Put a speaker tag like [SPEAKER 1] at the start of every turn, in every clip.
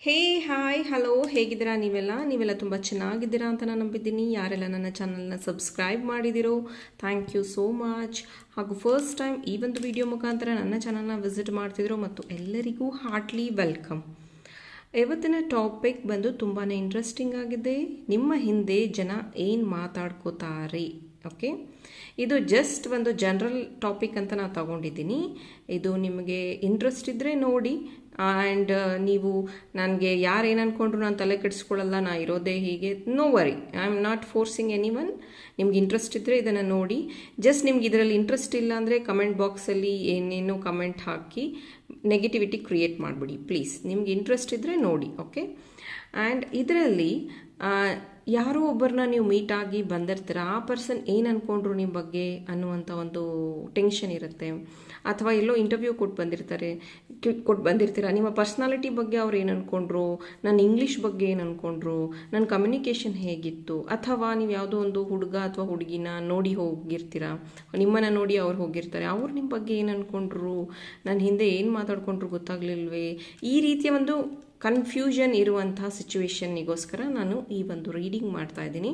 [SPEAKER 1] ಹೇ, hi, hello, ಹೇಗಿದ್ದೀರಾ ನೀವೆಲ್ಲ? ನೀವೆಲ್ಲ ತುಂಬ ಚೆನ್ನಾಗಿದ್ದೀರಾ ಅಂತ ನಾನು ನಂಬಿದ್ದೀನಿ. ಯಾರೆಲ್ಲ ನನ್ನ ಚಾನಲ್ನ ಸಬ್ಸ್ಕ್ರೈಬ್ ಮಾಡಿದಿರೋ ಥ್ಯಾಂಕ್ ಯು ಸೋ ಮಚ್. ಹಾಗೂ ಫಸ್ಟ್ ಟೈಮ್ ಈ ಒಂದು ವಿಡಿಯೋ ಮುಖಾಂತರ ನನ್ನ ಚಾನಲ್ನ ವಿಸಿಟ್ ಮಾಡ್ತಿದ್ರು ಮತ್ತು ಎಲ್ಲರಿಗೂ ಹಾರ್ಟ್ಲಿ ವೆಲ್ಕಮ್. ಇವತ್ತಿನ ಟಾಪಿಕ್ ಬಂದು ತುಂಬಾ ಇಂಟ್ರೆಸ್ಟಿಂಗ್ ಆಗಿದೆ. ನಿಮ್ಮ ಹಿಂದೆ ಜನ ಏನು ಮಾತಾಡ್ಕೋತಾರೆ? ಓಕೆ ಇದು ಜಸ್ಟ್ ಒಂದು ಜನರಲ್ ಟಾಪಿಕ್ ಅಂತ ನಾನು ತಗೊಂಡಿದ್ದೀನಿ. ಇದು ನಿಮಗೆ ಇಂಟ್ರೆಸ್ಟ್ ಇದ್ದರೆ ನೋಡಿ. ಆ್ಯಂಡ್ ನೀವು ನನಗೆ ಯಾರು ಏನು ಅಂದ್ಕೊಂಡ್ರು ನಾನು ತಲೆ ಕೆಡಿಸ್ಕೊಳ್ಳಲ್ಲ, ನಾ ಇರೋದೇ ಹೀಗೆ. No worry I am not forcing anyone ನಿಮ್ಗೆ ಇಂಟ್ರೆಸ್ಟ್ ಇದ್ದರೆ ಇದನ್ನು ನೋಡಿ. ಜಸ್ಟ್ ನಿಮ್ಗೆ ಇದರಲ್ಲಿ ಇಂಟ್ರೆಸ್ಟ್ ಇಲ್ಲ ಅಂದರೆ ಕಮೆಂಟ್ ಬಾಕ್ಸಲ್ಲಿ ಏನೇನು ಕಮೆಂಟ್ ಹಾಕಿ ನೆಗೆಟಿವಿಟಿ ಕ್ರಿಯೇಟ್ ಮಾಡಿಬಿಡಿ ಪ್ಲೀಸ್ ನಿಮ್ಗೆ ಇಂಟ್ರೆಸ್ಟ್ ಇದ್ದರೆ ನೋಡಿ ಓಕೆ ಆ್ಯಂಡ್ ಇದರಲ್ಲಿ ಯಾರೋ ಒಬ್ಬರನ್ನ ನೀವು ಮೀಟ್ ಆಗಿ ಬಂದಿರ್ತೀರ, ಆ ಪರ್ಸನ್ ಏನು ಅಂದ್ಕೊಂಡ್ರು ನಿಮ್ಮ ಬಗ್ಗೆ ಅನ್ನುವಂಥ ಒಂದು ಟೆನ್ಷನ್ ಇರುತ್ತೆ. ಅಥವಾ ಎಲ್ಲೋ ಇಂಟರ್ವ್ಯೂ ಕೊಟ್ಟು ಬಂದಿರ್ತಾರೆ ಕೊಟ್ಟು ಬಂದಿರ್ತೀರ, ನಿಮ್ಮ ಪರ್ಸ್ನಾಲಿಟಿ ಬಗ್ಗೆ ಅವ್ರು ಏನು ಅಂದ್ಕೊಂಡ್ರು ನನ್ನ ಇಂಗ್ಲೀಷ್ ಬಗ್ಗೆ ಏನು ಅಂದ್ಕೊಂಡ್ರು ನನ್ನ ಕಮ್ಯುನಿಕೇಷನ್ ಹೇಗಿತ್ತು, ಅಥವಾ ನೀವು ಯಾವುದೋ ಒಂದು ಹುಡುಗ ಅಥವಾ ಹುಡುಗಿನ ನೋಡಿ ಹೋಗಿರ್ತೀರ, ನಿಮ್ಮನ್ನು ನೋಡಿ ಅವ್ರು ಹೋಗಿರ್ತಾರೆ, ಅವ್ರು ನಿಮ್ಮ ಬಗ್ಗೆ ಏನು ಅಂದ್ಕೊಂಡ್ರು ನನ್ನ ಹಿಂದೆ ಏನು ಮಾತಾಡ್ಕೊಂಡ್ರು ಗೊತ್ತಾಗ್ಲಿಲ್ವೇ, ಈ ರೀತಿಯ ಒಂದು ಕನ್ಫ್ಯೂಷನ್ ಇರುವಂತಹ ಸಿಚುವೇಶನ್ನಿಗೋಸ್ಕರ ನಾನು ಈ ಒಂದು ರೀಡಿಂಗ್ ಮಾಡ್ತಾ ಇದ್ದೀನಿ.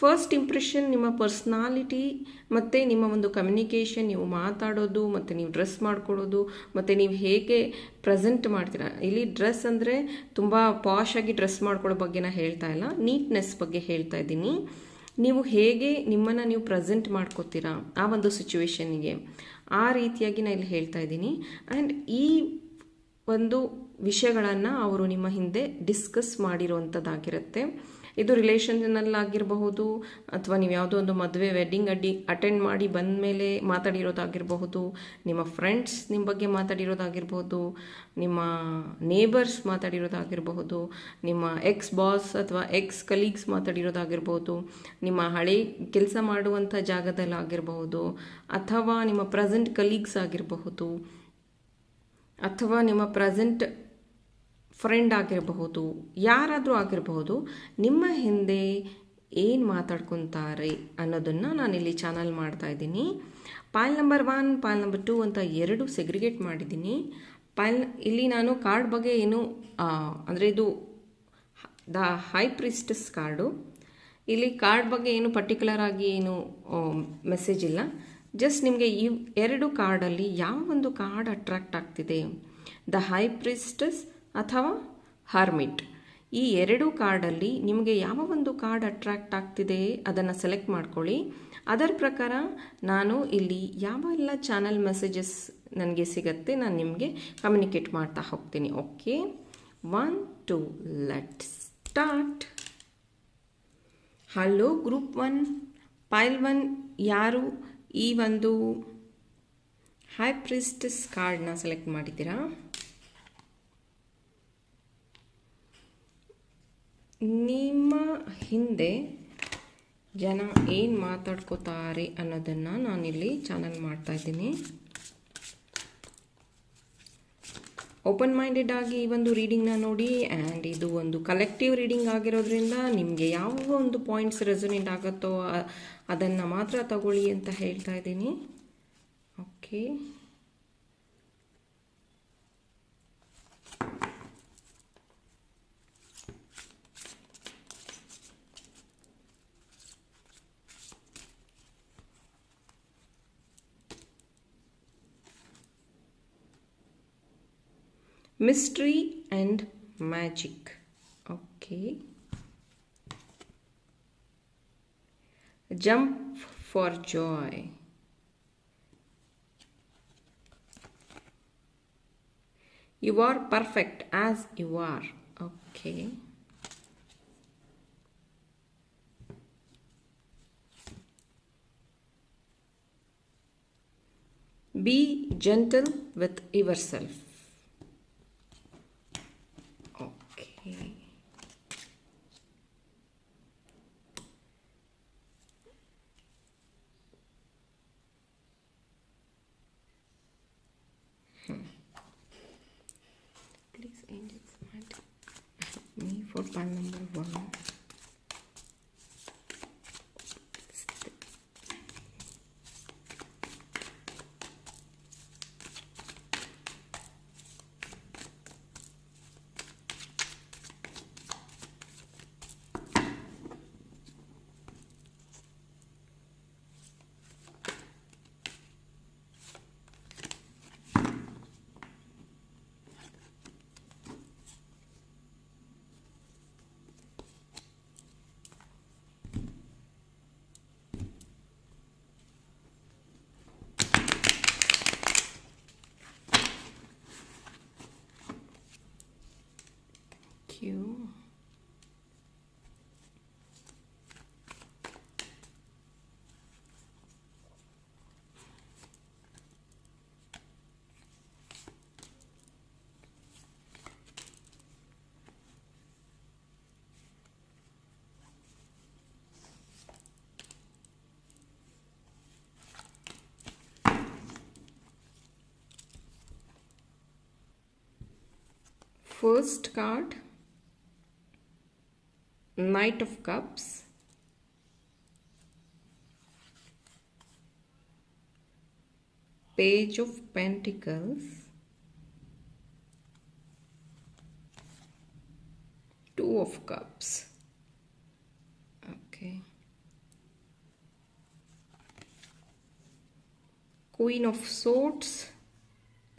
[SPEAKER 1] ಫಸ್ಟ್ ಇಂಪ್ರೆಷನ್ ನಿಮ್ಮ ಪರ್ಸ್ನಾಲಿಟಿ ಮತ್ತು ನಿಮ್ಮ ಒಂದು ಕಮ್ಯುನಿಕೇಷನ್ ನೀವು ಮಾತಾಡೋದು, ಮತ್ತು ನೀವು ಡ್ರೆಸ್ ಮಾಡ್ಕೊಳ್ಳೋದು, ಮತ್ತು ನೀವು ಹೇಗೆ ಪ್ರೆಸೆಂಟ್ ಮಾಡ್ತೀರಾ? ಇಲ್ಲಿ ಡ್ರೆಸ್ ಅಂದರೆ ತುಂಬ ಪಾಶ್ ಆಗಿ ಡ್ರೆಸ್ ಮಾಡ್ಕೊಳ್ಳೋ ಬಗ್ಗೆ ನಾನು ಹೇಳ್ತಾ ಇಲ್ಲ. ನೀಟ್ನೆಸ್ ಬಗ್ಗೆ ಹೇಳ್ತಾ ಇದ್ದೀನಿ. ನೀವು ಹೇಗೆ ನಿಮ್ಮನ್ನು ನೀವು ಪ್ರೆಸೆಂಟ್ ಮಾಡ್ಕೋತೀರಾ ಆ ಒಂದು ಸಿಚುವೇಶನ್ನಿಗೆ ಆ ರೀತಿಯಾಗಿ ನಾನು ಇಲ್ಲಿ ಹೇಳ್ತಾ ಇದ್ದೀನಿ. ಆ್ಯಂಡ್ ಈ ಒಂದು ವಿಷಯಗಳನ್ನು ಅವರು ನಿಮ್ಮ ಹಿಂದೆ ಡಿಸ್ಕಸ್ ಮಾಡಿರುವಂಥದ್ದಾಗಿರುತ್ತೆ ಇದು ರಿಲೇಷನ್ನಲ್ಲಾಗಿರಬಹುದು ಅಥವಾ ನೀವು ಯಾವುದೋ ಒಂದು ಮದುವೆ ವೆಡ್ಡಿಂಗ್ ಅಡ್ಡಿ ಅಟೆಂಡ್ ಮಾಡಿ ಬಂದ ಮೇಲೆ ಮಾತಾಡಿರೋದಾಗಿರಬಹುದು, ನಿಮ್ಮ ಫ್ರೆಂಡ್ಸ್ ನಿಮ್ಮ ಬಗ್ಗೆ ಮಾತಾಡಿರೋದಾಗಿರ್ಬೋದು ನಿಮ್ಮ ನೇಬರ್ಸ್ ಮಾತಾಡಿರೋದಾಗಿರಬಹುದು, ನಿಮ್ಮ ಎಕ್ಸ್ ಬಾಸ್ ಅಥವಾ ಎಕ್ಸ್ ಕಲೀಗ್ಸ್ ಮಾತಾಡಿರೋದಾಗಿರ್ಬೋದು ನಿಮ್ಮ ಹಳೆ ಕೆಲಸ ಮಾಡುವಂಥ ಜಾಗದಲ್ಲಾಗಿರಬಹುದು, ಅಥವಾ ನಿಮ್ಮ ಪ್ರೆಸೆಂಟ್ ಕಲೀಗ್ಸ್ ಆಗಿರಬಹುದು. ಅಥವಾ ನಿಮ್ಮ ಪ್ರೆಸೆಂಟ್ ಫ್ರೆಂಡ್ ಆಗಿರಬಹುದು, ಯಾರಾದರೂ ಆಗಿರಬಹುದು, ನಿಮ್ಮ ಹಿಂದೆ ಏನು ಮಾತಾಡ್ಕೊತಾರೆ ಅನ್ನೋದನ್ನು ನಾನಿಲ್ಲಿ ಚಾನಲ್ ಮಾಡ್ತಾ ಇದ್ದೀನಿ. Pile number one pile number two ಅಂತ ಎರಡು ಸೆಗ್ರಿಗೇಟ್ ಮಾಡಿದ್ದೀನಿ. ಪಾಲ್ ಇಲ್ಲಿ ನಾನು ಕಾರ್ಡ್ ಬಗ್ಗೆ ಏನು ಅಂದರೆ ಇದು ದ ಹೈ ಪ್ರಿಸ್ಟಸ್ ಕಾರ್ಡು ಇಲ್ಲಿ ಕಾರ್ಡ್ ಬಗ್ಗೆ ಏನು ಪರ್ಟಿಕ್ಯುಲರ್ ಆಗಿ ಏನು ಮೆಸೇಜ್ ಇಲ್ಲ. ಜಸ್ಟ್ ನಿಮಗೆ ಈ ಎರಡು ಕಾರ್ಡಲ್ಲಿ ಯಾವ ಒಂದು ಕಾರ್ಡ್ ಅಟ್ರಾಕ್ಟ್ ಆಗ್ತಿದೆ? ದ ಹೈ ಪ್ರಿಸ್ಟಸ್ ಅಥವಾ ಹರ್ಮಿಟ್ ಈ ಎರಡು ಕಾರ್ಡಲ್ಲಿ ನಿಮಗೆ ಯಾವ ಒಂದು ಕಾರ್ಡ್ ಅಟ್ರಾಕ್ಟ್ ಆಗ್ತಿದೆ? ಅದನ್ನು ಸೆಲೆಕ್ಟ್ ಮಾಡ್ಕೊಳ್ಳಿ. ಅದರ ಪ್ರಕಾರ ನಾನು ಇಲ್ಲಿ ಯಾವೆಲ್ಲ ಚಾನಲ್ ಮೆಸೇಜಸ್ ನನಗೆ ಸಿಗತ್ತೆ ನಾನು ನಿಮಗೆ ಕಮ್ಯುನಿಕೇಟ್ ಮಾಡ್ತಾ ಹೋಗ್ತೀನಿ. Okay one two let start hello group one pile one ಯಾರು? ಈ ಒಂದು ಹೈ ಪ್ರಿಸ್ಟಸ್ ಕಾರ್ಡ್ನ ಸೆಲೆಕ್ಟ್ ಮಾಡಿದ್ದೀರಾ? ನಿಮ್ಮ ಹಿಂದೆ ಜನ ಏನು ಮಾತಾಡ್ಕೋತಾರೆ ಅನ್ನೋದನ್ನು ನಾನಿಲ್ಲಿ ಚಾನಲ್ ಮಾಡ್ತಾ ಇದ್ದೀನಿ. ಓಪನ್ ಮೈಂಡೆಡ್ ಆಗಿ ಈ ಒಂದು ರೀಡಿಂಗ್ನ ನೋಡಿ ಆ್ಯಂಡ್ ಇದು ಒಂದು ಕಲೆಕ್ಟಿವ್ ರೀಡಿಂಗ್ ಆಗಿರೋದ್ರಿಂದ ನಿಮಗೆ ಯಾವ ಒಂದು ಪಾಯಿಂಟ್ಸ್ ರೆಸೊನೇಟ್ ಆಗುತ್ತೋ ಅದನ್ನು ಮಾತ್ರ ತಗೊಳ್ಳಿ ಅಂತ ಹೇಳ್ತಾ ಇದ್ದೀನಿ. Okay mystery and magic. Okay. Jump for joy. You are perfect as you are. Okay. Be gentle with yourself okay please angels might me for pile number one you First card Knight of Cups. Page of Pentacles. Two of Cups. Okay. Queen of Swords.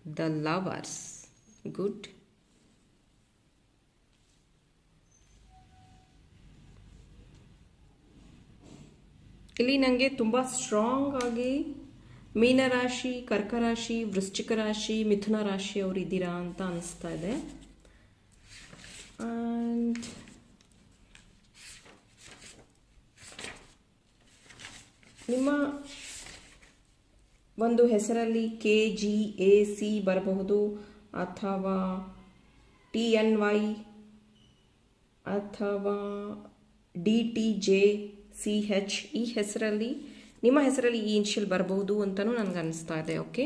[SPEAKER 1] The Lovers. Good. ಇಲ್ಲಿ ನನಗೆ ತುಂಬ strong ಆಗಿ ಮೀನರಾಶಿ ಕರ್ಕ ರಾಶಿ, ವೃಶ್ಚಿಕ ರಾಶಿ, ಮಿಥುನ ರಾಶಿ ಅವರು ಇದ್ದೀರಾ ಅಂತ ಅನಿಸ್ತಾ ಇದೆ. ಆ್ಯಂಡ್ ನಿಮ್ಮ ಒಂದು ಹೆಸರಲ್ಲಿ ಕೆ, ಜಿ, ಎ, ಸಿ ಬರಬಹುದು ಅಥವಾ ಟಿ, ಎನ್, ವೈ ಅಥವಾ D, T, J C H ಈ ಹೆಸರಲ್ಲಿ, ನಿಮ್ಮ ಹೆಸರಲ್ಲಿ ಈ ಇನ್ಷಿಯಲ್ ಬರ್ಬೋದು ಅಂತಲೂ ನನಗೆ ಅನ್ನಿಸ್ತಾ ಇದೆ ಓಕೆ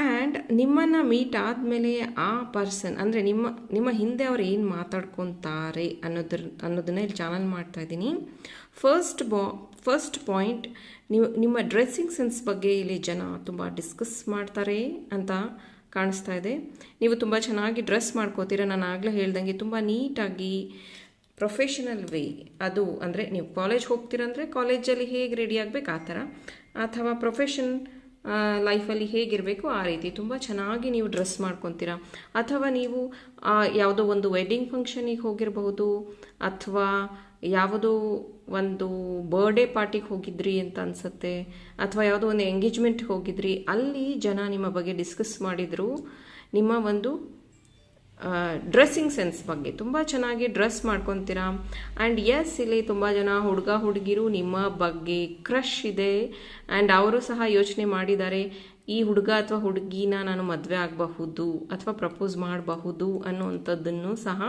[SPEAKER 1] ಆ್ಯಂಡ್ ನಿಮ್ಮನ್ನು ಮೀಟ್ ಆದಮೇಲೆ ಆ ಪರ್ಸನ್ ಅಂದರೆ ನಿಮ್ಮ ನಿಮ್ಮ ಹಿಂದೆ ಅವ್ರು ಏನು ಮಾತಾಡ್ಕೊತಾರೆ ಅನ್ನೋದ್ರ, ಅನ್ನೋದನ್ನ ಇಲ್ಲಿ ಚಾನಲ್ ಮಾಡ್ತಾ ಇದ್ದೀನಿ. ಫಸ್ಟ್ ಬಾ ಫಸ್ಟ್ ಪಾಯಿಂಟ್ ನೀವು, ನಿಮ್ಮ ಡ್ರೆಸ್ಸಿಂಗ್ ಸೆನ್ಸ್ ಬಗ್ಗೆ ಇಲ್ಲಿ ಜನ ತುಂಬ ಡಿಸ್ಕಸ್ ಮಾಡ್ತಾರೆ ಅಂತ ಕಾಣಿಸ್ತಾ ಇದೆ. ನೀವು ತುಂಬ ಚೆನ್ನಾಗಿ ಡ್ರೆಸ್ ಮಾಡ್ಕೋತೀರ, ನಾನು ಆಗಲೇ ಹೇಳ್ದಂಗೆ ತುಂಬ ನೀಟಾಗಿ ಪ್ರೊಫೆಷನಲ್ ವೇ ಅದು ಅಂದರೆ ನೀವು ಕಾಲೇಜ್ ಹೋಗ್ತೀರಂದರೆ ಕಾಲೇಜಲ್ಲಿ ಹೇಗೆ ರೆಡಿ ಆಗಬೇಕು ಆ ಥರ? ಅಥವಾ ಪ್ರೊಫೆಷನ್ ಲೈಫಲ್ಲಿ ಹೇಗಿರಬೇಕು ಆ ರೀತಿ ತುಂಬ ಚೆನ್ನಾಗಿ ನೀವು ಡ್ರೆಸ್ ಮಾಡ್ಕೊತೀರಾ? ಅಥವಾ ನೀವು ಯಾವುದೋ ಒಂದು ವೆಡ್ಡಿಂಗ್ ಫಂಕ್ಷನಿಗೆ ಹೋಗಿರಬಹುದು, ಅಥವಾ ಯಾವುದೋ ಒಂದು ಬರ್ಡೇ ಪಾರ್ಟಿಗೆ ಹೋಗಿದ್ರಿ ಅಂತ ಅನಿಸುತ್ತೆ, ಅಥವಾ ಯಾವುದೋ ಒಂದು ಎಂಗೇಜ್ಮೆಂಟ್ಗೆ ಹೋಗಿದ್ರಿ, ಅಲ್ಲಿ ಜನ ನಿಮ್ಮ ಬಗ್ಗೆ ಡಿಸ್ಕಸ್ ಮಾಡಿದರು, ನಿಮ್ಮ ಒಂದು ಡ್ರೆಸ್ಸಿಂಗ್ ಸೆನ್ಸ್ ಬಗ್ಗೆ. ತುಂಬ ಚೆನ್ನಾಗಿ ಡ್ರೆಸ್ ಮಾಡ್ಕೊತೀರಾ? ಆ್ಯಂಡ್ ಎಸ್ ಇಲ್ಲಿ ತುಂಬ ಜನ ಹುಡುಗ, ಹುಡುಗಿರು ನಿಮ್ಮ ಬಗ್ಗೆ ಕ್ರಷ್ ಇದೆ. ಆ್ಯಂಡ್ ಅವರು ಸಹ ಯೋಚನೆ ಮಾಡಿದ್ದಾರೆ, ಈ ಹುಡುಗ ಅಥವಾ ಹುಡುಗಿನ ನಾನು ಮದುವೆ ಆಗಬಹುದು ಅಥವಾ ಪ್ರಪೋಸ್ ಮಾಡಬಹುದು ಅನ್ನುವಂಥದ್ದನ್ನು ಸಹ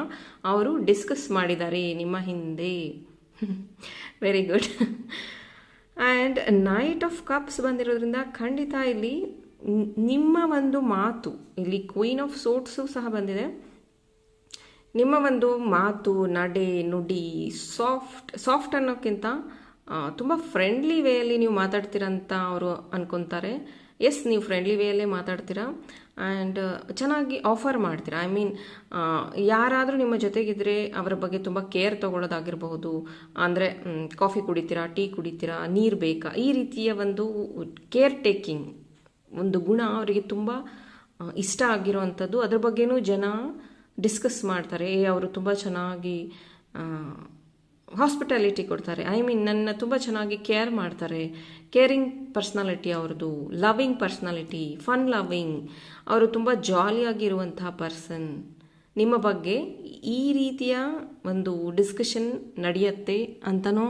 [SPEAKER 1] ಅವರು ಡಿಸ್ಕಸ್ ಮಾಡಿದ್ದಾರೆ ನಿಮ್ಮ ಹಿಂದೆ. Very good and knight of cups ಬಂದಿರೋದ್ರಿಂದ ಖಂಡಿತ ಇಲ್ಲಿ ನಿಮ್ಮ ಒಂದು ಮಾತು, ಇಲ್ಲಿ ಕ್ವೀನ್ ಆಫ್ ಸೋಟ್ಸು ಸಹ ಬಂದಿದೆ. ನಿಮ್ಮ ಒಂದು ಮಾತು, ನಡೆ, ನುಡಿ ಸಾಫ್ಟ್ ಸಾಫ್ಟ್ ಅನ್ನೋಕ್ಕಿಂತ ತುಂಬ ಫ್ರೆಂಡ್ಲಿ ವೇಯಲ್ಲಿ ನೀವು ಮಾತಾಡ್ತೀರಂತ ಅವರು ಅನ್ಕೊತಾರೆ. ಎಸ್ ನೀವು ಫ್ರೆಂಡ್ಲಿ ವೇಯಲ್ಲೇ ಮಾತಾಡ್ತೀರಾ. ಆ್ಯಂಡ್ ಚೆನ್ನಾಗಿ ಆಫರ್ ಮಾಡ್ತೀರಾ. ಐ ಮೀನ್ ಯಾರಾದರೂ ನಿಮ್ಮ ಜೊತೆಗಿದ್ರೆ ಅವರ ಬಗ್ಗೆ ತುಂಬ ಕೇರ್ ತೊಗೊಳ್ಳೋದಾಗಿರಬಹುದು. ಅಂದರೆ ಕಾಫಿ ಕುಡಿತೀರಾ ಟೀ ಕುಡಿತೀರಾ, ನೀರು ಬೇಕಾ? ಈ ರೀತಿಯ ಒಂದು ಕೇರ್ ಟೇಕಿಂಗ್ ಒಂದು ಗುಣ ಅವರಿಗೆ ತುಂಬ ಇಷ್ಟ ಆಗಿರುವಂಥದ್ದು. ಅದ್ರ ಬಗ್ಗೆನೂ ಜನ ಡಿಸ್ಕಸ್ ಮಾಡ್ತಾರೆ. ಅವರು ತುಂಬ ಚೆನ್ನಾಗಿ ಹಾಸ್ಪಿಟಾಲಿಟಿ ಕೊಡ್ತಾರೆ. ಐ ಮೀನ್ ನನ್ನ ತುಂಬ ಚೆನ್ನಾಗಿ ಕೇರ್ ಮಾಡ್ತಾರೆ. ಕೇರಿಂಗ್ ಪರ್ಸ್ನಾಲಿಟಿ ಅವ್ರದ್ದು ಲವಿಂಗ್ ಪರ್ಸ್ನಾಲಿಟಿ ಫನ್ ಲವಿಂಗ್ ಅವರು ತುಂಬ ಜಾಲಿಯಾಗಿರುವಂತಹ ಪರ್ಸನ್ ನಿಮ್ಮ ಬಗ್ಗೆ ಈ ರೀತಿಯ ಒಂದು ಡಿಸ್ಕಷನ್ ನಡೆಯುತ್ತೆ ಅಂತಲೂ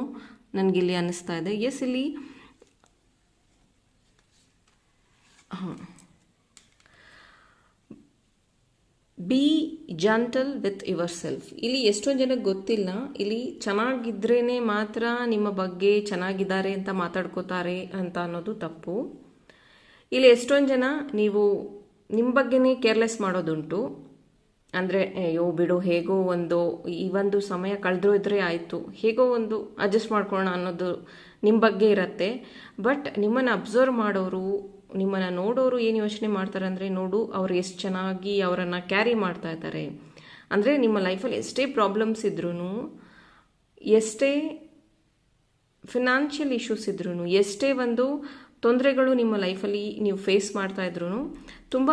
[SPEAKER 1] ನನಗಿಲ್ಲಿ ಅನ್ನಿಸ್ತಾ ಇದೆ. ಎಸ್ ಇಲ್ಲಿ be gentle with yourself ಇಲ್ಲಿ ಎಷ್ಟೊಂದು ಜನಕ್ಕೆ ಗೊತ್ತಿಲ್ಲ. ಇಲ್ಲಿ ಚೆನ್ನಾಗಿದ್ರೇ ಮಾತ್ರ ನಿಮ್ಮ ಬಗ್ಗೆ ಚೆನ್ನಾಗಿದ್ದಾರೆ ಅಂತ ಮಾತಾಡ್ಕೋತಾರೆ ಅಂತ ಅನ್ನೋದು ತಪ್ಪು. ಇಲ್ಲಿ ಎಷ್ಟೊಂದು ಜನ ನೀವು ನಿಮ್ಮ ಬಗ್ಗೆನೇ ಕೇರ್ಲೆಸ್ ಮಾಡೋದುಂಟು. ಅಂದರೆ, ಅಯ್ಯೋ, ಬಿಡು, ಹೇಗೋ ಒಂದು ಈ ಒಂದು ಸಮಯ ಕಳೆದ್ರೋದ್ರೆ ಆಯಿತು. ಹೇಗೋ ಒಂದು ಅಡ್ಜಸ್ಟ್ ಮಾಡ್ಕೊಳ್ಳೋಣ ಅನ್ನೋದು ನಿಮ್ಮ ಬಗ್ಗೆ ಇರುತ್ತೆ. ಬಟ್ ನಿಮ್ಮನ್ನು ಅಬ್ಸರ್ವ್ ಮಾಡೋರು ನಿಮ್ಮನ್ನು ನೋಡೋರು ಏನು ಯೋಚನೆ ಮಾಡ್ತಾರೆ ಅಂದರೆ ನೋಡು, ಅವ್ರು ಎಷ್ಟು ಚೆನ್ನಾಗಿ ಅವರನ್ನು ಕ್ಯಾರಿ ಮಾಡ್ತಾ ಇದ್ದಾರೆ. ಅಂದರೆ ನಿಮ್ಮ ಲೈಫಲ್ಲಿ ಎಷ್ಟೇ ಪ್ರಾಬ್ಲಮ್ಸ್ ಇದ್ರೂ ಎಷ್ಟೇ ಫಿನಾನ್ಷಿಯಲ್ ಇಶ್ಯೂಸ್ ಇದ್ರೂ ಎಷ್ಟೇ ಒಂದು ತೊಂದರೆಗಳು ನಿಮ್ಮ ಲೈಫಲ್ಲಿ ನೀವು ಫೇಸ್ ಮಾಡ್ತಾ ಇದ್ರೂ ತುಂಬ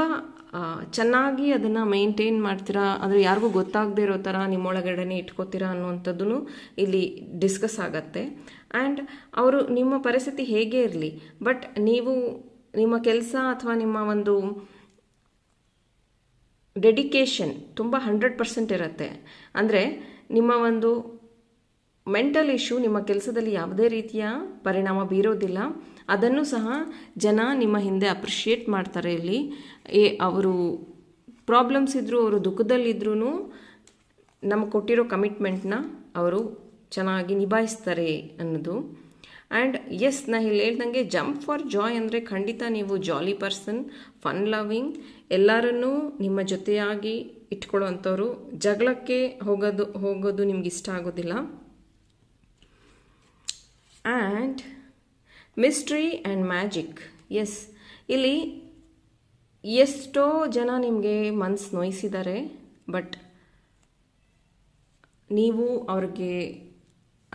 [SPEAKER 1] ಚೆನ್ನಾಗಿ ಅದನ್ನು ಮೇಂಟೈನ್ ಮಾಡ್ತೀರಾ, ಅಂದರೆ ಯಾರಿಗೂ ಗೊತ್ತಾಗದೇ ಇರೋ ಥರ ನಿಮ್ಮೊಳಗಡೆನೆ ಇಟ್ಕೋತೀರಾ ಅನ್ನುವಂಥದ್ದು ಇಲ್ಲಿ ಡಿಸ್ಕಸ್ ಆಗತ್ತೆ. ಆ್ಯಂಡ್ ಅವರು ನಿಮ್ಮ ಪರಿಸ್ಥಿತಿ ಹೇಗೆ ಇರಲಿ ಬಟ್ ನೀವು ನಿಮ್ಮ ಕೆಲಸ ಅಥವಾ ನಿಮ್ಮ ಒಂದು ಡೆಡಿಕೇಶನ್ ತುಂಬ ಹಂಡ್ರೆಡ್ ಪರ್ಸೆಂಟ್ ಇರುತ್ತೆ. ಅಂದರೆ ನಿಮ್ಮ ಒಂದು ಮೆಂಟಲ್ ಇಶ್ಯೂ ನಿಮ್ಮ ಕೆಲಸದಲ್ಲಿ ಯಾವುದೇ ರೀತಿಯ ಪರಿಣಾಮ ಬೀರೋದಿಲ್ಲ. ಅದನ್ನು ಸಹ ಜನ ನಿಮ್ಮ ಹಿಂದೆ ಅಪ್ರಿಷಿಯೇಟ್ ಮಾಡ್ತಾರೆ ಇಲ್ಲಿ. ಏ, ಅವರು ಪ್ರಾಬ್ಲಮ್ಸ್ ಇದ್ದರೂ ಅವರು ದುಃಖದಲ್ಲಿದ್ದರೂ ನಮಗೆ ಕೊಟ್ಟಿರೋ ಕಮಿಟ್ಮೆಂಟ್ನ ಅವರು ಚೆನ್ನಾಗಿ ನಿಭಾಯಿಸ್ತಾರೆ ಅನ್ನೋದು. ಆ್ಯಂಡ್ ಎಸ್ ನಾ ಇಲ್ಲಿ ಹೇಳ್ದಂಗೆ ಜಂಪ್ ಫಾರ್ ಜಾಯ್ ಅಂದರೆ ಖಂಡಿತ ನೀವು ಜಾಲಿ ಪರ್ಸನ್ ಫನ್ ಲವಿಂಗ್ ಎಲ್ಲರನ್ನೂ ನಿಮ್ಮ ಜೊತೆಯಾಗಿ ಇಟ್ಕೊಳ್ಳುವಂಥವ್ರು. ಜಗಳಕ್ಕೆ ಹೋಗೋದು ಹೋಗೋದು ನಿಮ್ಗೆ ಇಷ್ಟ ಆಗೋದಿಲ್ಲ. And mystery and magic yes ಇಲ್ಲಿ ಎಷ್ಟೋ ಜನ ನಿಮಗೆ ಮನಸ್ಸು ನೋಯಿಸಿದ್ದಾರೆ ಬಟ್ ನೀವು ಅವ್ರಿಗೆ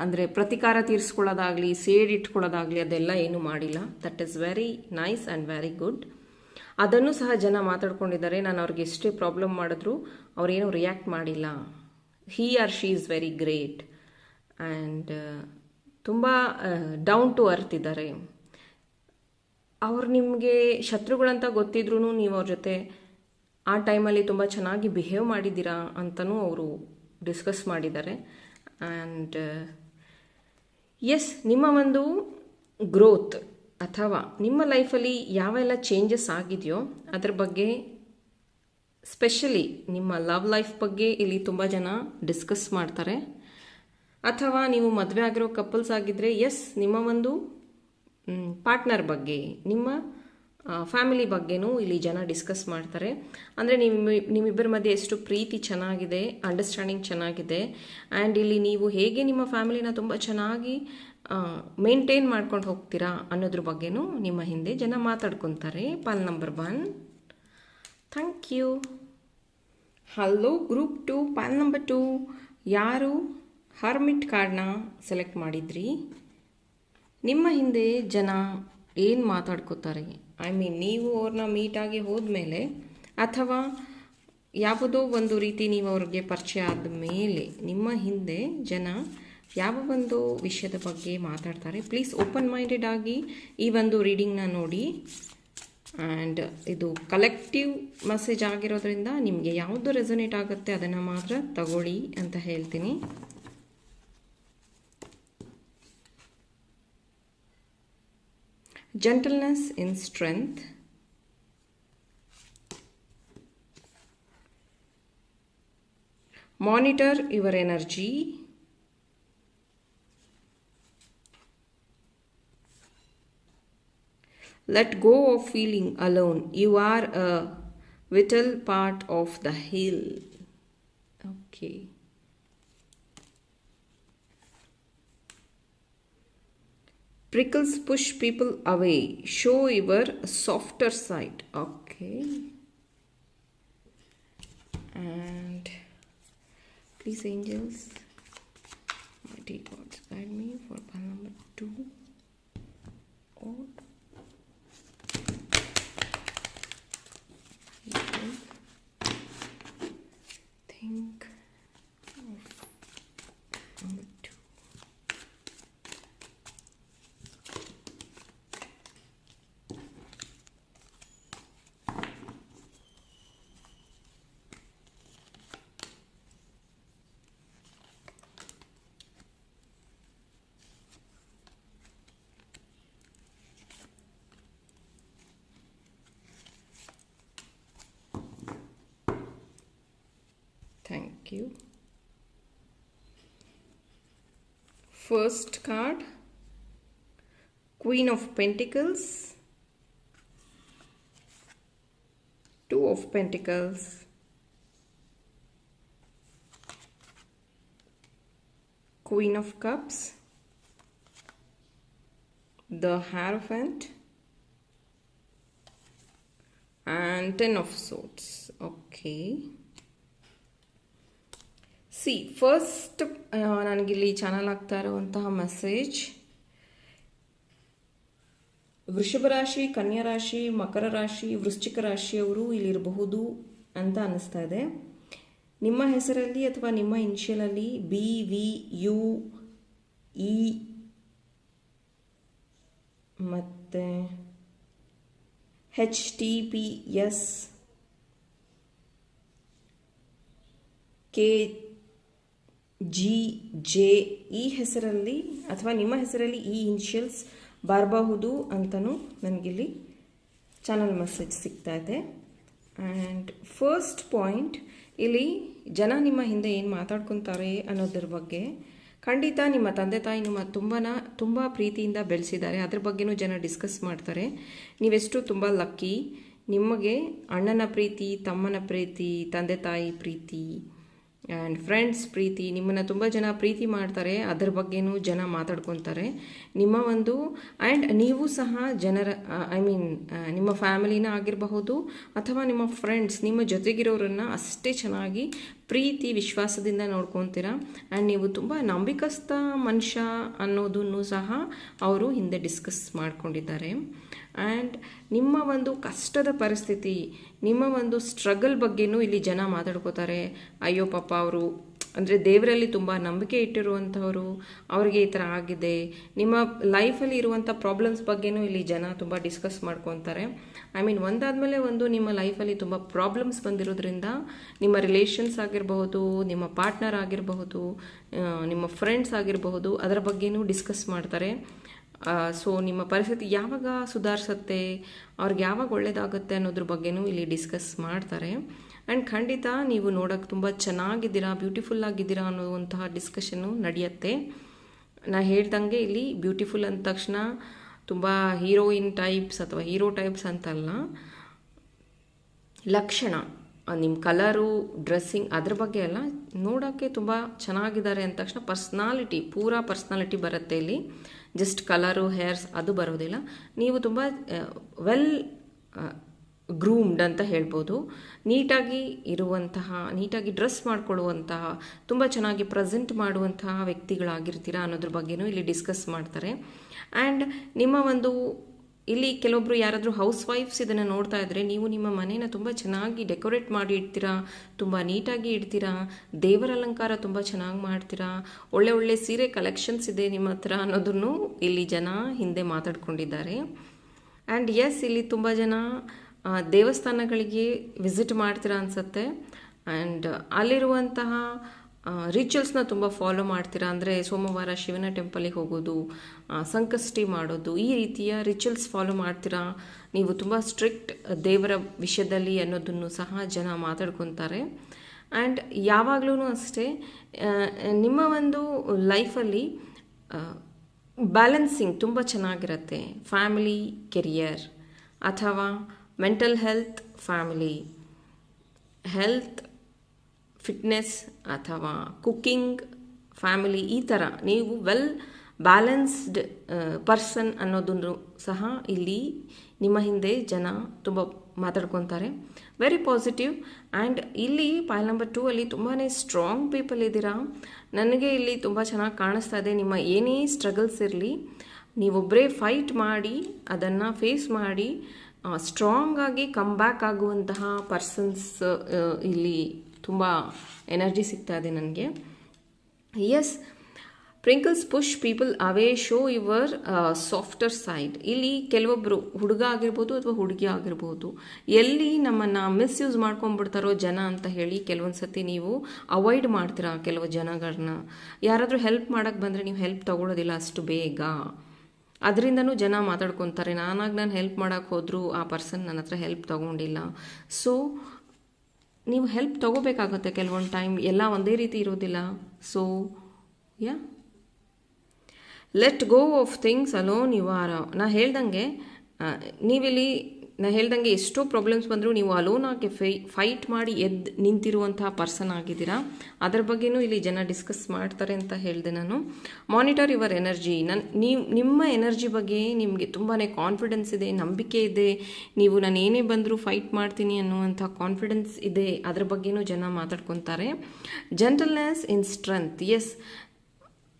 [SPEAKER 1] ಅಂದರೆ ಪ್ರತಿಕಾರ ತೀರಿಸ್ಕೊಳ್ಳೋದಾಗಲಿ ಸೇಡಿಟ್ಕೊಳ್ಳೋದಾಗಲಿ ಅದೆಲ್ಲ ಏನೂ ಮಾಡಿಲ್ಲ. That is very nice and very good ಅದನ್ನು ಸಹ ಜನ ಮಾತಾಡ್ಕೊಂಡಿದ್ದಾರೆ. ನಾನು ಅವ್ರಿಗೆ ಎಷ್ಟೇ ಪ್ರಾಬ್ಲಮ್ ಮಾಡಿದ್ರು ಅವರೇನು ರಿಯಾಕ್ಟ್ ಮಾಡಿಲ್ಲ. He or she is very great and ತುಂಬ ಡೌನ್ ಟು ಅರ್ತ್ ಇದ್ದಾರೆ. ಅವ್ರು ನಿಮಗೆ ಶತ್ರುಗಳಂತ ಗೊತ್ತಿದ್ರೂ ನೀವು ಅವ್ರ ಜೊತೆ ಆ ಟೈಮಲ್ಲಿ ತುಂಬ ಚೆನ್ನಾಗಿ ಬಿಹೇವ್ ಮಾಡಿದ್ದೀರಾ ಅಂತಲೂ ಅವರು ಡಿಸ್ಕಸ್ ಮಾಡಿದ್ದಾರೆ. ಆ್ಯಂಡ್ ಎಸ್ ನಿಮ್ಮ ಒಂದು ಗ್ರೋತ್ ಅಥವಾ ನಿಮ್ಮ ಲೈಫಲ್ಲಿ ಯಾವೆಲ್ಲ ಚೇಂಜಸ್ ಆಗಿದೆಯೋ ಅದ್ರ ಬಗ್ಗೆ ಸ್ಪೆಷಲಿ ನಿಮ್ಮ ಲವ್ ಲೈಫ್ ಬಗ್ಗೆ ಇಲ್ಲಿ ತುಂಬ ಜನ ಡಿಸ್ಕಸ್ ಮಾಡ್ತಾರೆ. ಅಥವಾ ನೀವು ಮದುವೆ ಆಗಿರೋ ಕಪಲ್ಸ್ ಆಗಿದ್ದರೆ ಎಸ್ ನಿಮ್ಮ ಒಂದು ಪಾರ್ಟ್ನರ್ ಬಗ್ಗೆ, ನಿಮ್ಮ ಫ್ಯಾಮಿಲಿ ಬಗ್ಗೆನೂ ಇಲ್ಲಿ ಜನ ಡಿಸ್ಕಸ್ ಮಾಡ್ತಾರೆ. ಅಂದರೆ ನಿಮ್ಮ ನಿಮ್ಮಿಬ್ಬರ ಮಧ್ಯೆ ಎಷ್ಟು ಪ್ರೀತಿ ಚೆನ್ನಾಗಿದೆ ಅಂಡರ್ಸ್ಟ್ಯಾಂಡಿಂಗ್ ಚೆನ್ನಾಗಿದೆ ಆ್ಯಂಡ್ ಇಲ್ಲಿ ನೀವು ಹೇಗೆ ನಿಮ್ಮ ಫ್ಯಾಮಿಲಿನ ತುಂಬ ಚೆನ್ನಾಗಿ ಮೇಂಟೈನ್ ಮಾಡ್ಕೊಂಡು ಹೋಗ್ತೀರಾ ಅನ್ನೋದ್ರ ಬಗ್ಗೆನೂ ನಿಮ್ಮ ಹಿಂದೆ ಜನ ಮಾತಾಡ್ಕೊತಾರೆ. Pile number one thank you hello group two pile number two ಯಾರು? ಹರ್ಮಿಟ್ ಕಾರ್ಡ್ನ ಸೆಲೆಕ್ಟ್ ಮಾಡಿದ್ರಿ. ನಿಮ್ಮ ಹಿಂದೆ ಜನ ಏನು ಮಾತಾಡ್ಕೋತಾರೆ? ಐ ಮೀನ್ ನೀವು ಅವ್ರನ್ನ ಮೀಟಾಗಿ ಹೋದ್ಮೇಲೆ ಅಥವಾ ಯಾವುದೋ ಒಂದು ರೀತಿ ನೀವು ಅವ್ರಿಗೆ ಪರಿಚಯ ಆದ ಮೇಲೆ ನಿಮ್ಮ ಹಿಂದೆ ಜನ ಯಾವ ಒಂದು ವಿಷಯದ ಬಗ್ಗೆ ಮಾತಾಡ್ತಾರೆ ಪ್ಲೀಸ್ ಓಪನ್ ಮೈಂಡೆಡ್ ಆಗಿ ಈ ಒಂದು ರೀಡಿಂಗ್ನ ನೋಡಿ. ಆ್ಯಂಡ್ ಇದು ಕಲೆಕ್ಟಿವ್ ಮೆಸೇಜ್ ಆಗಿರೋದ್ರಿಂದ ನಿಮಗೆ ಯಾವುದು ರೆಸೊನೇಟ್ ಆಗುತ್ತೆ ಅದನ್ನು ಮಾತ್ರ ತಗೊಳ್ಳಿ ಅಂತ ಹೇಳ್ತೀನಿ. Gentleness in strength, monitor your energy, let go of feeling alone. You are a vital part of the hill. Okay. Prickles push people away. Show your softer side. Okay. And please, angels, mighty gods, guide me for pile number two. Think of number two. Thank you. First card Queen of Pentacles, Two of Pentacles, Queen of Cups, the Hierophant, and Ten of Swords. Okay. See first ನನಗಿಲ್ಲಿ channel ಆಗ್ತಾ ಇರುವಂತಹ message ವೃಷಭ ರಾಶಿ, ಕನ್ಯಾ ರಾಶಿ, ಮಕರ ರಾಶಿ, ವೃಶ್ಚಿಕ ರಾಶಿಯವರು ಇಲ್ಲಿರಬಹುದು ಅಂತ ಅನ್ನಿಸ್ತಾ ಇದೆ. ನಿಮ್ಮ ಹೆಸರಲ್ಲಿ ಅಥವಾ ನಿಮ್ಮ ಇನ್ಷಿಯಲಲ್ಲಿ ಬಿ ವಿ ಯು ಇ ಮತ್ತು H T P S K G, J, ಈ ಹೆಸರಲ್ಲಿ ಅಥವಾ ನಿಮ್ಮ ಹೆಸರಲ್ಲಿ ಈ ಇನಿಷಿಯಲ್ಸ್ ಬರಬಹುದು ಅಂತಲೂ ನನಗಿಲ್ಲಿ ಚಾನಲ್ ಮೆಸೇಜ್ ಸಿಗ್ತಾ ಇದೆ. ಆ್ಯಂಡ್ ಫಸ್ಟ್ ಪಾಯಿಂಟ್ ಇಲ್ಲಿ ಜನ ನಿಮ್ಮ ಹಿಂದೆ ಏನು ಮಾತಾಡ್ಕೊತಾರೆ ಅನ್ನೋದ್ರ ಬಗ್ಗೆ ಖಂಡಿತ ನಿಮ್ಮ ತಂದೆ ತಾಯಿ ನಿಮ್ಮ ತುಂಬನ, ತುಂಬ ಪ್ರೀತಿಯಿಂದ ಬೆಳೆಸಿದ್ದಾರೆ. ಅದ್ರ ಬಗ್ಗೆನೂ ಜನ ಡಿಸ್ಕಸ್ ಮಾಡ್ತಾರೆ. ನೀವೆಷ್ಟು ತುಂಬ ಲಕ್ಕಿ ನಿಮಗೆ ಅಣ್ಣನ ಪ್ರೀತಿ, ತಮ್ಮನ ಪ್ರೀತಿ, ತಂದೆ ತಾಯಿ ಪ್ರೀತಿ ಆ್ಯಂಡ್ ಫ್ರೆಂಡ್ಸ್ ಪ್ರೀತಿ, ನಿಮ್ಮನ್ನು ತುಂಬ ಜನ ಪ್ರೀತಿ ಮಾಡ್ತಾರೆ. ಅದ್ರ ಬಗ್ಗೆನೂ ಜನ ಮಾತಾಡ್ಕೊತಾರೆ. ನಿಮ್ಮ ಒಂದು ಆ್ಯಂಡ್ ನೀವು ಸಹ ಜನರ ಐ ಮೀನ್ ನಿಮ್ಮ ಫ್ಯಾಮಿಲಿನ ಆಗಿರಬಹುದು ಅಥವಾ ನಿಮ್ಮ ಫ್ರೆಂಡ್ಸ್ ನಿಮ್ಮ ಜೊತೆಗಿರೋರನ್ನು ಅಷ್ಟೇ ಚೆನ್ನಾಗಿ ಪ್ರೀತಿ, ವಿಶ್ವಾಸದಿಂದ ನೋಡ್ಕೊತೀರಾ? ಆ್ಯಂಡ್ ನೀವು ತುಂಬ ನಂಬಿಕಸ್ಥ ಮನುಷ್ಯ ಅನ್ನೋದನ್ನು ಸಹ ಅವರು ಹಿಂದೆ ಡಿಸ್ಕಸ್ ಮಾಡ್ಕೊಂಡಿದ್ದಾರೆ. ಆ್ಯಂಡ್ ನಿಮ್ಮ ಒಂದು ಕಷ್ಟದ ಪರಿಸ್ಥಿತಿ, ನಿಮ್ಮ ಒಂದು ಸ್ಟ್ರಗಲ್ ಬಗ್ಗೆನೂ ಇಲ್ಲಿ ಜನ ಮಾತಾಡ್ಕೋತಾರೆ. ಅಯ್ಯೋ ಪಾಪ ಅವರು, ಅಂದರೆ ದೇವರಲ್ಲಿ ತುಂಬ ನಂಬಿಕೆ ಇಟ್ಟಿರುವಂಥವರು, ಅವರಿಗೆ ಈ ಥರ ಆಗಿದೆ. ನಿಮ್ಮ ಲೈಫಲ್ಲಿ ಇರುವಂಥ ಪ್ರಾಬ್ಲಮ್ಸ್ ಬಗ್ಗೆನೂ ಇಲ್ಲಿ ಜನ ತುಂಬ ಡಿಸ್ಕಸ್ ಮಾಡ್ಕೊತಾರೆ. ಐ ಮೀನ್ ಒಂದಾದಮೇಲೆ ಒಂದು ನಿಮ್ಮ ಲೈಫಲ್ಲಿ ತುಂಬ ಪ್ರಾಬ್ಲಮ್ಸ್ ಬಂದಿರೋದ್ರಿಂದ ನಿಮ್ಮ ರಿಲೇಷನ್ಸ್ ಆಗಿರಬಹುದು, ನಿಮ್ಮ ಪಾರ್ಟ್ನರ್ ಆಗಿರಬಹುದು ನಿಮ್ಮ ಫ್ರೆಂಡ್ಸ್ ಆಗಿರಬಹುದು, ಅದರ ಬಗ್ಗೆನೂ ಡಿಸ್ಕಸ್ ಮಾಡ್ತಾರೆ. ಸೊ ನಿಮ್ಮ ಪರಿಸ್ಥಿತಿ ಯಾವಾಗ ಸುಧಾರಿಸುತ್ತೆ, ಅವ್ರಿಗೆ ಯಾವಾಗ ಒಳ್ಳೇದಾಗುತ್ತೆ ಅನ್ನೋದ್ರ ಬಗ್ಗೆನೂ ಇಲ್ಲಿ ಡಿಸ್ಕಸ್ ಮಾಡ್ತಾರೆ. ಆ್ಯಂಡ್ ಖಂಡಿತ ನೀವು ನೋಡೋಕ್ಕೆ ತುಂಬ ಚೆನ್ನಾಗಿದ್ದೀರಾ ಬ್ಯೂಟಿಫುಲ್ ಆಗಿದ್ದೀರಾ ಅನ್ನುವಂತಹ ಡಿಸ್ಕಷನ್ನು ನಡೆಯುತ್ತೆ. ನಾ ಹೇಳ್ದಂಗೆ ಇಲ್ಲಿ ಬ್ಯೂಟಿಫುಲ್ ಅಂದ ತಕ್ಷಣ ತುಂಬ ಹೀರೋಯಿನ್ ಟೈಪ್ಸ್ ಅಥವಾ ಹೀರೋ ಟೈಪ್ಸ್ ಅಂತಲ್ಲ, ಲಕ್ಷಣ ನಿಮ್ಮ ಕಲರು, ಡ್ರೆಸ್ಸಿಂಗ್ ಅದ್ರ ಬಗ್ಗೆ ಎಲ್ಲ ನೋಡೋಕ್ಕೆ ತುಂಬ ಚೆನ್ನಾಗಿದ್ದಾರೆ ಅಂದ ತಕ್ಷಣ ಪರ್ಸ್ನಾಲಿಟಿ, ಪೂರಾ ಪರ್ಸ್ನಾಲಿಟಿ ಬರುತ್ತೆ ಇಲ್ಲಿ. ಜಸ್ಟ್ ಕಲರು, ಹೇರ್ಸ್ ಅದು ಬರೋದಿಲ್ಲ. ನೀವು ತುಂಬ ವೆಲ್ ಗ್ರೂಮ್ಡ್ ಅಂತ ಹೇಳ್ಬೋದು. ನೀಟಾಗಿ ಇರುವಂತಹ, ನೀಟಾಗಿ ಡ್ರೆಸ್ ಮಾಡಿಕೊಳ್ಳುವಂತಹ, ತುಂಬ ಚೆನ್ನಾಗಿ ಪ್ರೆಸೆಂಟ್ ಮಾಡುವಂತಹ ವ್ಯಕ್ತಿಗಳಾಗಿರ್ತೀರಾ ಅನ್ನೋದ್ರ ಬಗ್ಗೆನೂ ಇಲ್ಲಿ ಡಿಸ್ಕಸ್ ಮಾಡ್ತಾರೆ. ಆ್ಯಂಡ್ ನಿಮ್ಮ ಒಂದು, ಇಲ್ಲಿ ಕೆಲವೊಬ್ರು ಯಾರಾದರೂ ಹೌಸ್ ವೈಫ್ಸ್ ಇದನ್ನು ನೋಡ್ತಾ ಇದ್ದರೆ ನೀವು ನಿಮ್ಮ ಮನೇನ ತುಂಬ ಚೆನ್ನಾಗಿ ಡೆಕೋರೇಟ್ ಮಾಡಿ ಇಡ್ತೀರಾ, ತುಂಬ ನೀಟಾಗಿ ಇಡ್ತೀರಾ, ದೇವರ ಅಲಂಕಾರ ತುಂಬ ಚೆನ್ನಾಗಿ ಮಾಡ್ತೀರಾ, ಒಳ್ಳೆ ಒಳ್ಳೆ ಸೀರೆ ಕಲೆಕ್ಷನ್ಸ್ ಇದೆ ನಿಮ್ಮ ಹತ್ರ ಅನ್ನೋದನ್ನು ಇಲ್ಲಿ ಜನ ಹಿಂದೆ ಮಾತಾಡ್ಕೊಂಡಿದ್ದಾರೆ. ಆ್ಯಂಡ್ ಎಸ್ ಇಲ್ಲಿ ತುಂಬ ಜನ ದೇವಸ್ಥಾನಗಳಿಗೆ ವಿಸಿಟ್ ಮಾಡ್ತೀರಾ ಅನಿಸುತ್ತೆ. ಆ್ಯಂಡ್ ಅಲ್ಲಿರುವಂತಹ ರಿಚುವಲ್ಸ್ನ ತುಂಬ ಫಾಲೋ ಮಾಡ್ತೀರಾ ಅಂದರೆ ಸೋಮವಾರ ಶಿವನ ಟೆಂಪಲಿಗೆ ಹೋಗೋದು ಸಂಕಷ್ಟಿ ಮಾಡೋದು, ಈ ರೀತಿಯ ರಿಚುವಲ್ಸ್ ಫಾಲೋ ಮಾಡ್ತೀರಾ? ನೀವು ತುಂಬ ಸ್ಟ್ರಿಕ್ಟ್ ದೇವರ ವಿಷಯದಲ್ಲಿ ಅನ್ನೋದನ್ನು ಸಹ ಜನ ಮಾತಾಡ್ಕೊತಾರೆ. ಆ್ಯಂಡ್ ಯಾವಾಗಲೂ ಅಷ್ಟೇ ನಿಮ್ಮ ಒಂದು ಲೈಫಲ್ಲಿ ಬ್ಯಾಲೆನ್ಸಿಂಗ್ ತುಂಬ ಚೆನ್ನಾಗಿರುತ್ತೆ. ಫ್ಯಾಮಿಲಿ ಕೆರಿಯರ್ ಅಥವಾ mental health family health fitness ಅಥವಾ ಕುಕ್ಕಿಂಗ್ ಫ್ಯಾಮಿಲಿ ಈ ಥರ ನೀವು ವೆಲ್ ಬ್ಯಾಲೆನ್ಸ್ಡ್ ಪರ್ಸನ್ ಅನ್ನೋದನ್ನು ಸಹ ಇಲ್ಲಿ ನಿಮ್ಮ ಹಿಂದೆ ಜನ ತುಂಬ ಮಾತಾಡ್ಕೊತಾರೆ. ವೆರಿ ಪಾಸಿಟಿವ್ ಆ್ಯಂಡ್ ಇಲ್ಲಿ ಪಾಯಲ್ ನಂಬರ್ ಟೂ ಅಲ್ಲಿ ತುಂಬಾ ಸ್ಟ್ರಾಂಗ್ ಪೀಪಲ್ ಇದ್ದೀರಾ. ನನಗೆ ಇಲ್ಲಿ ತುಂಬ ಚೆನ್ನಾಗಿ ಕಾಣಿಸ್ತಾ ಇದೆ. ನಿಮ್ಮ ಏನೇ ಸ್ಟ್ರಗಲ್ಸ್ ಇರಲಿ ನೀವೊಬ್ಬರೇ ಫೈಟ್ ಮಾಡಿ, ಅದನ್ನು ಫೇಸ್ ಮಾಡಿ ಸ್ಟ್ರಾಂಗ್ ಆಗಿ ಕಮ್ ಬ್ಯಾಕ್ ಆಗುವಂತಹ ಪರ್ಸನ್ಸ್ ಇಲ್ಲಿ ತುಂಬ ಎನರ್ಜಿ ಸಿಗ್ತಾ ಇದೆ ನನಗೆ. Yes ಪ್ರಿಂಕಲ್ಸ್ push people away show your softer side ಇಲ್ಲಿ ಕೆಲವೊಬ್ಬರು ಹುಡುಗ ಆಗಿರ್ಬೋದು ಅಥವಾ ಹುಡುಗಿ ಆಗಿರ್ಬೋದು, ಎಲ್ಲಿ ನಮ್ಮನ್ನು ಮಿಸ್ಯೂಸ್ ಮಾಡ್ಕೊಂಡ್ಬಿಡ್ತಾರೋ ಜನ ಅಂತ ಹೇಳಿ ಕೆಲವೊಂದು ಸತಿ ನೀವು ಅವಾಯ್ಡ್ ಮಾಡ್ತೀರಾ ಕೆಲವು ಜನಗಳನ್ನ ಯಾರಾದರೂ ಹೆಲ್ಪ್ ಮಾಡೋಕ್ಕೆ ಬಂದರೆ ನೀವು ಹೆಲ್ಪ್ ತಗೊಳ್ಳೋದಿಲ್ಲ ಅಷ್ಟು ಬೇಗ. ಅದರಿಂದನೂ ಜನ ಮಾತಾಡ್ಕೊತಾರೆ. ನಾನಾಗಿ ನಾನು ಹೆಲ್ಪ್ ಮಾಡೋಕ್ಕೆ ಹೋದರೂ ಆ ಪರ್ಸನ್ ನನ್ನ ಹತ್ರ ಹೆಲ್ಪ್ ತೊಗೊಂಡಿಲ್ಲ. ಸೊ ನೀವು ಹೆಲ್ಪ್ ತೊಗೋಬೇಕಾಗುತ್ತೆ ಕೆಲವೊಂದು ಟೈಮ್ ಎಲ್ಲ ಒಂದೇ ರೀತಿ ಇರೋದಿಲ್ಲ. So yeah let go of things alone you are ನಾ ಹೇಳ್ದಂಗೆ ನೀವಿಲ್ಲಿ ನಾ ಹೇಳ್ದಂಗೆ ಎಷ್ಟೋ ಪ್ರಾಬ್ಲಮ್ಸ್ ಬಂದರೂ ನೀವು ಅಲೋನಾಗೆ ಫೈ ಫೈಟ್ ಮಾಡಿ ಎದ್ದು ನಿಂತಿರುವಂತಹ ಪರ್ಸನ್ ಆಗಿದ್ದೀರಾ. ಅದರ ಬಗ್ಗೆನೂ ಇಲ್ಲಿ ಜನ ಡಿಸ್ಕಸ್ ಮಾಡ್ತಾರೆ ಅಂತ ಹೇಳಿದೆ ನಾನು. ಮಾನಿಟರ್ ಯುವರ್ ಎನರ್ಜಿ ನನ್ನ ನೀವು, ನಿಮ್ಮ ಎನರ್ಜಿ ಬಗ್ಗೆ ನಿಮಗೆ ತುಂಬಾ ಕಾನ್ಫಿಡೆನ್ಸ್ ಇದೆ, ನಂಬಿಕೆ ಇದೆ. ನೀವು ನಾನು ಏನೇ ಬಂದರೂ ಫೈಟ್ ಮಾಡ್ತೀನಿ ಅನ್ನುವಂಥ ಕಾನ್ಫಿಡೆನ್ಸ್ ಇದೆ. ಅದರ ಬಗ್ಗೆನೂ ಜನ ಮಾತಾಡ್ಕೊತಾರೆ. ಜೆಂಟಲ್ನೆಸ್ ಇನ್ ಸ್ಟ್ರೆಂತ್ ಎಸ್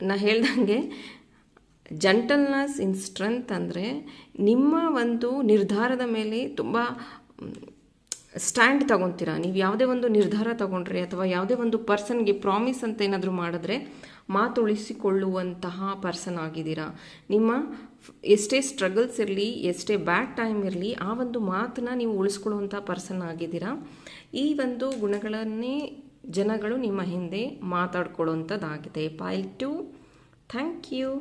[SPEAKER 1] ನಾ ಹೇಳ್ದಂಗೆ ಜಂಟಲ್ನೆಸ್ ಇನ್ ಸ್ಟ್ರೆಂತ್ ಅಂದರೆ ನಿಮ್ಮ ಒಂದು ನಿರ್ಧಾರದ ಮೇಲೆ ತುಂಬ ಸ್ಟ್ಯಾಂಡ್ ತಗೊತೀರಾ? ನೀವು ಯಾವುದೇ ಒಂದು ನಿರ್ಧಾರ ತಗೊಂಡ್ರೆ ಅಥವಾ ಯಾವುದೇ ಒಂದು ಪರ್ಸನ್ಗೆ ಪ್ರಾಮಿಸ್ ಅಂತ ಏನಾದರೂ ಮಾಡಿದ್ರೆ ಮಾತು ಉಳಿಸಿಕೊಳ್ಳುವಂತಹ ಪರ್ಸನ್ ಆಗಿದ್ದೀರಾ? ನಿಮ್ಮ ಎಷ್ಟೇ ಸ್ಟ್ರಗಲ್ಸ್ ಇರಲಿ, ಎಷ್ಟೇ ಬ್ಯಾಡ್ ಟೈಮ್ ಇರಲಿ, ಆ ಒಂದು ಮಾತನ್ನ ನೀವು ಉಳಿಸ್ಕೊಳ್ಳುವಂಥ ಪರ್ಸನ್ ಆಗಿದ್ದೀರಾ? ಈ ಒಂದು ಗುಣಗಳನ್ನೇ ಜನಗಳು ನಿಮ್ಮ ಹಿಂದೆ ಮಾತಾಡ್ಕೊಳ್ಳೋವಂಥದ್ದಾಗಿದೆ ಪಾಯಿಲ್ ಟು ಥ್ಯಾಂಕ್ ಯು